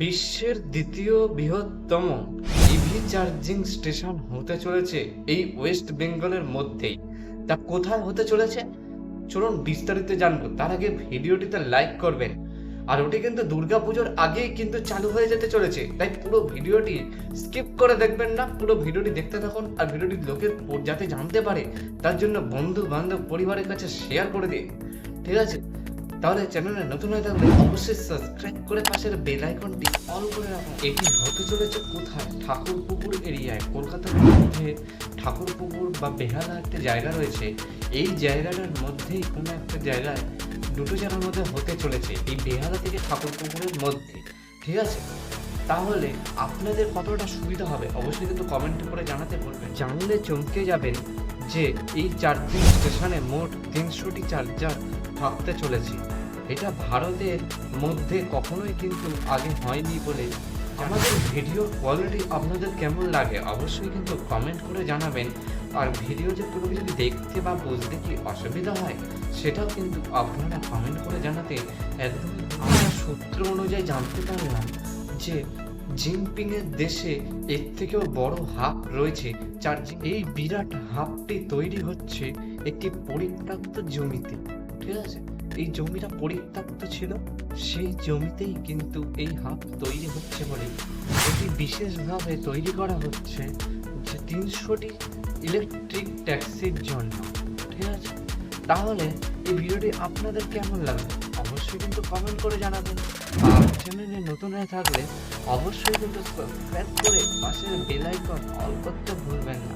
বিশ্বের দ্বিতীয় বৃহত্তম ইভি চার্জিং স্টেশন হতে চলেছে এই ওয়েস্ট বেঙ্গলের মধ্যেই। তা কোথায় হতে চলেছে? চলুন বিস্তারিত জানব। তার আগে ভিডিওটিতে লাইক করবেন। আর ওটি কিন্তু দুর্গাপুজোর আগেই কিন্তু চালু হয়ে যেতে চলেছে। তাই পুরো ভিডিওটি স্কিপ করে দেখবেন না। পুরো ভিডিওটি দেখতে থাকুন আর ভিডিওটি লোকের যাতে জানতে পারে, তার জন্য বন্ধু বান্ধব পরিবারের কাছে শেয়ার করে দিন। ঠিক আছে? তাহলে চ্যানেলে নতুন হয়ে থাকলে অবশ্যই সাবস্ক্রাইব করে পাশের বেল আইকনটি অল করে রাখুন। এটি হতে চলেছে কোথায়? ঠাকুরপুকুর এরিয়ায় কলকাতার মধ্যে ঠাকুরপুকুর বা বেহালা একটা জায়গা রয়েছে। এই জায়গাটার মধ্যেই কোনো একটা জায়গায় দুটো জায়গার মধ্যে হতে চলেছে, এই বেহালা থেকে ঠাকুরপুকুরের মধ্যে। ঠিক আছে? তাহলে আপনাদের কতটা সুবিধা হবে? অবশ্যই কিন্তু কমেন্ট করে জানাতে বলবেন। জানলে চমকে যাবেন যে এই চার্জিং স্টেশনে মোট তিনশোটি চার্জার থাকতে চলেছি। এটা ভারতের মধ্যে কখনোই কিন্তু আগে হয়নি বলে আমাদের ভিডিও কোয়ালিটি আপনাদের কেমন লাগে অবশ্যই কিন্তু কমেন্ট করে জানাবেন। আর ভিডিও যে কোনো কিছু দেখতে বা বুঝতে কি অসুবিধা হয়, সেটাও কিন্তু আপনারা কমেন্ট করে জানাতে একদমই আমরা সূত্র অনুযায়ী জানতে পারলাম যে জিনপিং এর দেশে এর থেকেও বড় হাব রয়েছে চার্জিং এই বিরাট হাবটি তৈরি হচ্ছে একটি পরিত্যক্ত জমিতে। ঠিক আছে। এই জমিটা পরিত্যক্ত ছিল, সেই জমিতেই কিন্তু এই হাব তৈরি হচ্ছে বলে এটি বিশেষভাবে তৈরি করা হচ্ছে যে তিনশোটি ইলেকট্রিক ট্যাক্সির জন্য, ঠিক আছে? তাহলে এই ভিডিওটি আপনাদের কেমন লাগবে অবশ্যই কিন্তু কমেন্ট করে জানাবেন। আর চ্যানেলে নতুন হয়ে থাকলে অবশ্যই কিন্তু সাবস্ক্রাইব করে পাশের বেল আইকন অল করতে ভুলবেন না।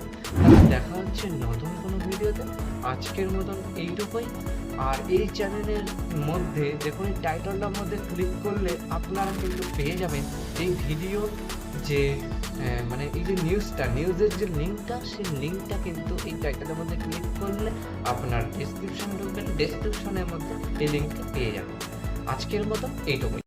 দেখা হচ্ছে নতুন কোনো ভিডিওতে। আজকের মতন এইটুকুই। আর এই চ্যানেলের মধ্যে দেখুন এই টাইটেলটার মধ্যে ক্লিক করলে আপনারা কিন্তু পেয়ে যাবেন এই ভিডিও যে মানে এই যে নিউজটা নিউজের যে লিঙ্কটা সেই লিঙ্কটা কিন্তু এই টাইটেলের মধ্যে ক্লিক করলে আপনার ডিসক্রিপশন ঢুকবেন ডিসক্রিপশনের মধ্যে এই লিঙ্কটা পেয়ে যাবেন। আজকের মতো এইটুকুই।